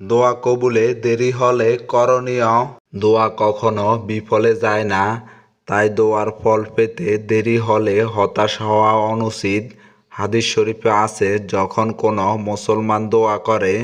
দোয়া কবুলে দেরি হলে করণীয়। দোয়া কখনো বিফলে যায় না, তাই দোয়ার ফল পেতে দেরি হলে হতাশ হওয়া অনুচিত। হাদিস শরীফে আছে, যখন কোনো মুসলমান দোয়া করে,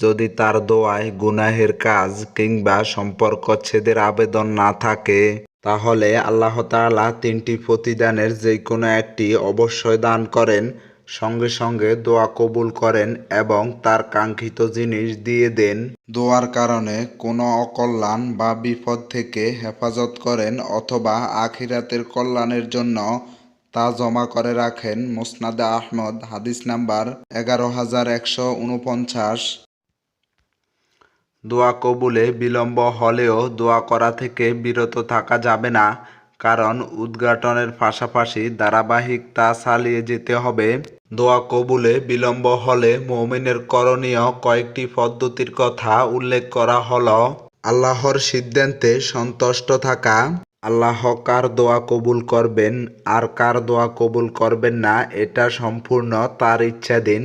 যদি তার দোয়ায় গুনাহের কাজ কিংবা সম্পর্ক ছেদের আবেদন না থাকে, তাহলে আল্লাহ তাআলা তিনটি প্রতিদানের যে কোনো একটি অবশ্যই দান করেন। সঙ্গে সঙ্গে দোয়া কবুল করেন এবং তার কাঙ্ক্ষিত জিনিস দিয়ে দেন। দোয়ার কারণে কোনো অকল্যাণ বা বিপদ থেকে হেফাজত করেন অথবা আখিরাতের কল্যাণের জন্য তা জমা করে রাখেন মুসনাদে আহমদ হাদিস নাম্বার এগারো হাজার একশো উনপঞ্চাশ। দোয়া কবুলে বিলম্ব হলেও দোয়া করা থেকে বিরত থাকা যাবে না। কারণ উদ্ঘাটনের পাশাপাশি ধারাবাহিকতা চালিয়ে যেতে হবে। দোয়া কবুলে বিলম্ব হলে মৌমিনের করণীয় কয়েকটি পদ্ধতির কথা উল্লেখ করা হল, আল্লাহর সিদ্ধান্তে সন্তুষ্ট থাকা। আল্লাহ কার দোয়া কবুল করবেন আর কার দোয়া কবুল করবেন না, এটা সম্পূর্ণ তার ইচ্ছাধীন।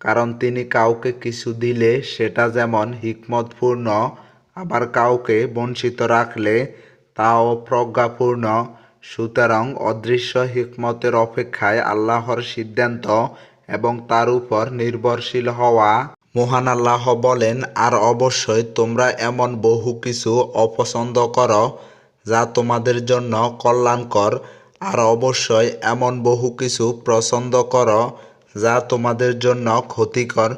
কারণ তিনি কাউকে কিছু দিলে সেটা যেমন হিকমতপূর্ণ, আবার কাউকে বঞ্চিত রাখলে তাও প্রজ্ঞাপূর্ণ। সুতরাং অদৃশ্য হিকমতের অপেক্ষায় আল্লাহর সিদ্ধান্ত এবং তার উপর নির্ভরশীল হওয়া। মহান আল্লাহ বলেন, আর অবশ্যই তোমরা এমন বহু কিছু অপছন্দ করো যা তোমাদের জন্য কল্যাণকর। আর অবশ্যই এমন বহু কিছু পছন্দ করো যা তোমাদের জন্য ক্ষতিকর।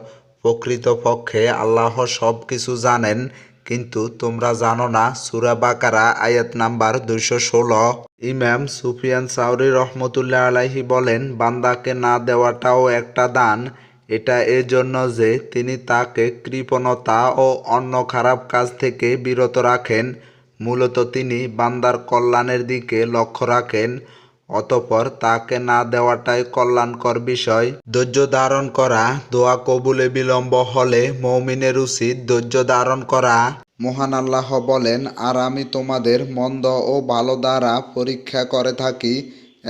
প্রকৃতপক্ষে আল্লাহ সব কিছু জানেন কিন্তু তোমরা জানো না, সুরা বাকারা, আয়াত নাম্বার দুইশো ষোলো। ইমাম সুফিয়ান সাউরি রহমতুল্লাহ আলাহি বলেন, বান্দাকে না দেওয়াটাও একটা দান। এটা এজন্য যে তিনি তাকে কৃপণতা ও অন্য খারাপ কাজ থেকে বিরত রাখেন। মূলত তিনি বান্দার কল্যাণের দিকে লক্ষ্য রাখেন। অতপর তাকে না দেওয়াটাই কল্যাণকর বিষয়। ধৈর্য ধারণ করা, দোয়া কবুলে বিলম্ব হলে মৌমিনের উচিত ধৈর্য ধারণ করা। মহান আল্লাহ বলেন, আর আমি তোমাদের মন্দ ও ভালো দ্বারা পরীক্ষা করে থাকি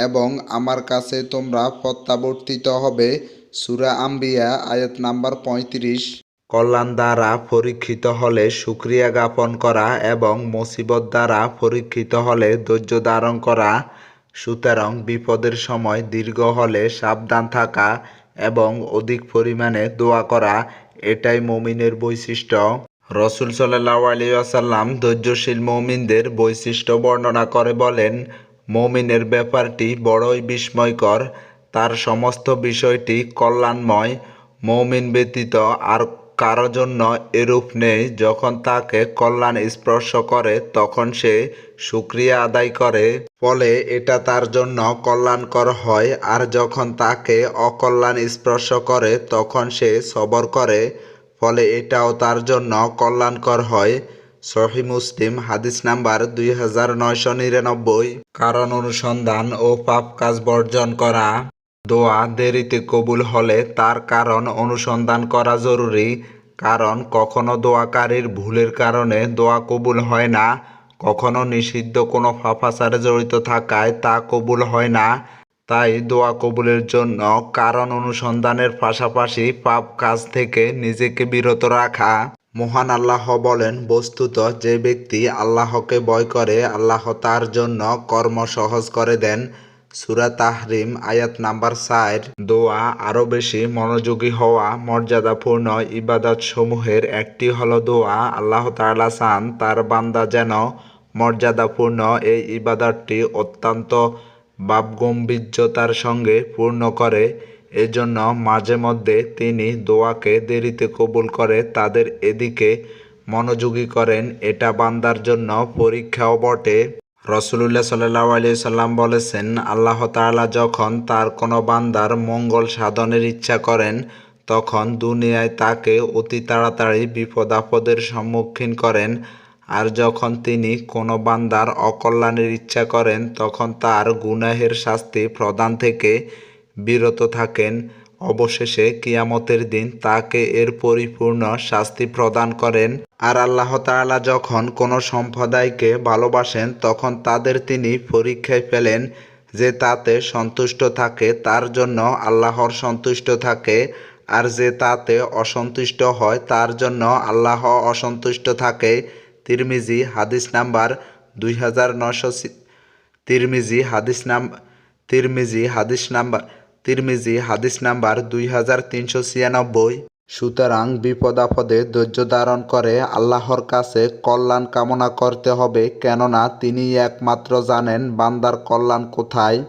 এবং আমার কাছে তোমরা প্রত্যাবর্তিত হবে। সুরা আম্বিয়া, আয়াত নাম্বার পঁয়ত্রিশ। কল্যাণ দ্বারা পরীক্ষিত হলে সুক্রিয়া জ্ঞাপন করা এবং মুসিবত দ্বারা পরীক্ষিত হলে ধৈর্য ধারণ করা। সুতরাং বিপদের সময় দীর্ঘ হলে সাবধান থাকা এবং অধিক পরিমাণে দোয়া করা, এটাই মমিনের বৈশিষ্ট্য। রসুল সাল্লাহ আলী আসাল্লাম ধৈর্যশীল মমিনদের বৈশিষ্ট্য বর্ণনা করে বলেন, মমিনের ব্যাপারটি বড়ই বিস্ময়কর। তার সমস্ত বিষয়টি কল্যাণময়। মৌমিন ব্যতীত আর কারও জন্য এরূপ নেই। যখন তাকে কল্যাণ স্পর্শ করে, তখন সে সুক্রিয়া আদায় করে। ফলে এটা তার জন্য কল্যাণকর হয়। আর যখন তাকে অকল্যাণ স্পর্শ করে, তখন সে সবর করে। ফলে এটাও তার জন্য কল্যাণকর হয়। সহি মুসলিম, হাদিস নাম্বার দুই হাজার নয়শো নিরানব্বই। কারণ অনুসন্ধান ও পাপ কাজ বর্জন করা। দোয়া দেরিতে কবুল হলে তার কারণ অনুসন্ধান করা জরুরি। কারণ কখনো দোয়াকারীর ভুলের কারণে দোয়া কবুল হয় না। কখনো নিষিদ্ধ কোনো ফাফাসারে জড়িত থাকায় তা কবুল হয় না। তাই দোয়া কবুলের জন্য কারণ অনুসন্ধানের পাশাপাশি পাপ কাজ থেকে নিজেকে বিরত রাখা। মহান আল্লাহ বলেন, বস্তুত যে ব্যক্তি আল্লাহকে ভয় করে, আল্লাহ তার জন্য কর্ম সহজ করে দেন। সুরা তাহরিম, আয়াত নাম্বার সাইড দোয়া আরও বেশি মনোযোগী হওয়া, মর্যাদাপূর্ণ ইবাদত সমূহের একটি হলো দোয়া। আল্লাহ তাআলা চান তার বান্দা যেন মর্যাদাপূর্ণ এই ইবাদতটি অত্যন্ত ভাবগম্ভীর্যতার সঙ্গে পূর্ণ করে। এজন্য মাঝে মধ্যে তিনি দোয়াকে দেরিতে কবুল করে তাদের এদিকে মনোযোগী করেন। এটা বান্দার জন্য পরীক্ষাও বটে। রসুলুল্লাহ সাল্লাহ আলি সাল্লাম বলেছেন, আল্লাহ তাআলা যখন তার কোনো বান্দার মঙ্গল সাধনের ইচ্ছা করেন, তখন দুনিয়ায় তাকে অতি তাড়াতাড়ি বিপদ আপদের সম্মুখীন করেন। আর যখন তিনি কোনো বান্দার অকল্যাণের ইচ্ছা করেন, তখন তার গুনাহের শাস্তি প্রদান থেকে বিরত থাকেন। অবশেষে কিয়ামতের দিন তাকে এর পরিপূর্ণ শাস্তি প্রদান করেন। আর আল্লাহ তাআলা যখন কোনো সম্প্রদায়কে ভালোবাসেন, তখন তাদের তিনি পরীক্ষায় ফেলেন যে তাতে সন্তুষ্ট থাকে, তার জন্য আল্লাহর সন্তুষ্ট থাকে। আর যে তাতে অসন্তুষ্ট হয়, তার জন্য আল্লাহ অসন্তুষ্ট থাকে। তিরমিজি হাদিস নাম্বার দুই হাজার নশো তিরমিজি হাদিস নাম তিরমিজি হাদিস নাম্বার তিরমিজি, হাদিস নাম্বার দুই হাজার তিনশো ছিয়ানব্বই। সুতরাং বিপদাপদে ধৈর্য ধারণ করে আল্লাহর কাছে কল্যাণ কামনা করতে হবে, কেননা তিনি একমাত্র জানেন বান্দার কল্যাণ কোথায়।